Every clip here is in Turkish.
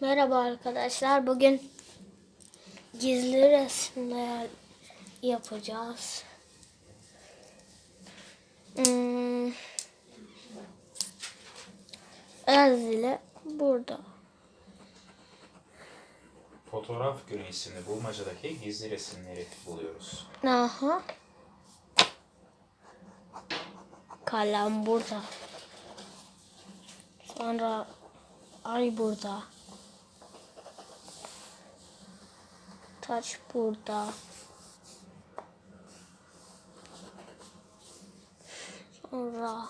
Merhaba arkadaşlar. Bugün gizli resimler yapacağız. Hmm. Ez ile burada. Fotoğraf Günü isimli bulmacadaki gizli resimleri buluyoruz. Aha. Kalem burada. Sonra ay burada. Taç burada. Sonra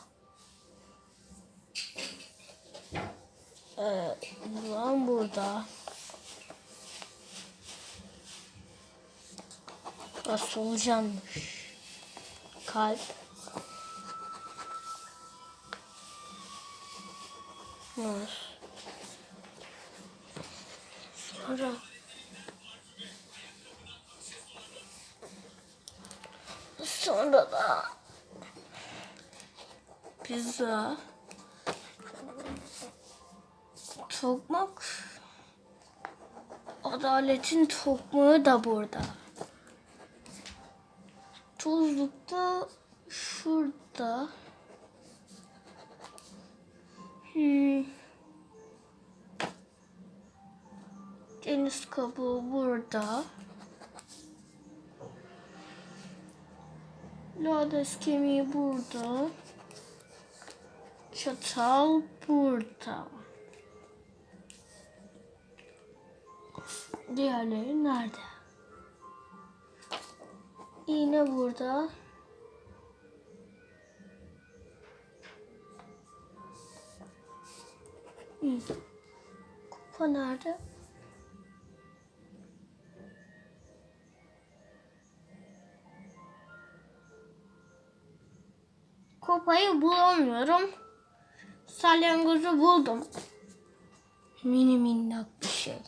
ee, yılan burada. Ha, solucanmış. Kalp. Var. Sonra sonra da pizza tokmak adaletin tokmağı da burada. Tuzlukta şurada. Hmm. Deniz kabuğu burada. Lades kemiği burada. Çatal burada. Diğerleri nerede? İğne burada. Kupa nerede? Kupayı bulamıyorum. Salyangozu buldum. Mini minnak bir şey.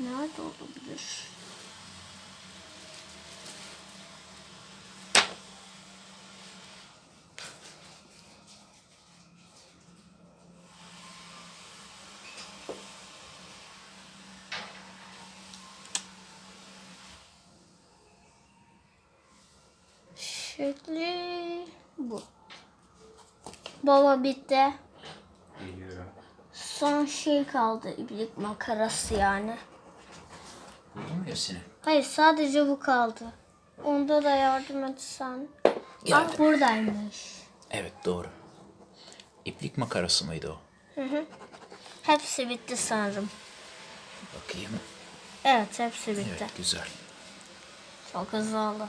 Nerede olabilir? Şekli bu. Baba bitti. Geliyorum. Son şey kaldı iblik makarası yani. Buldun mu hepsini? Hayır sadece bu kaldı. Onda da yardım etsen. Ah Geldim. buradaymış. Evet doğru. İplik makarası mıydı o? Hepsi bitti sanırım. Bakayım. Evet hepsi bitti. Evet güzel. Çok hızlı oldu.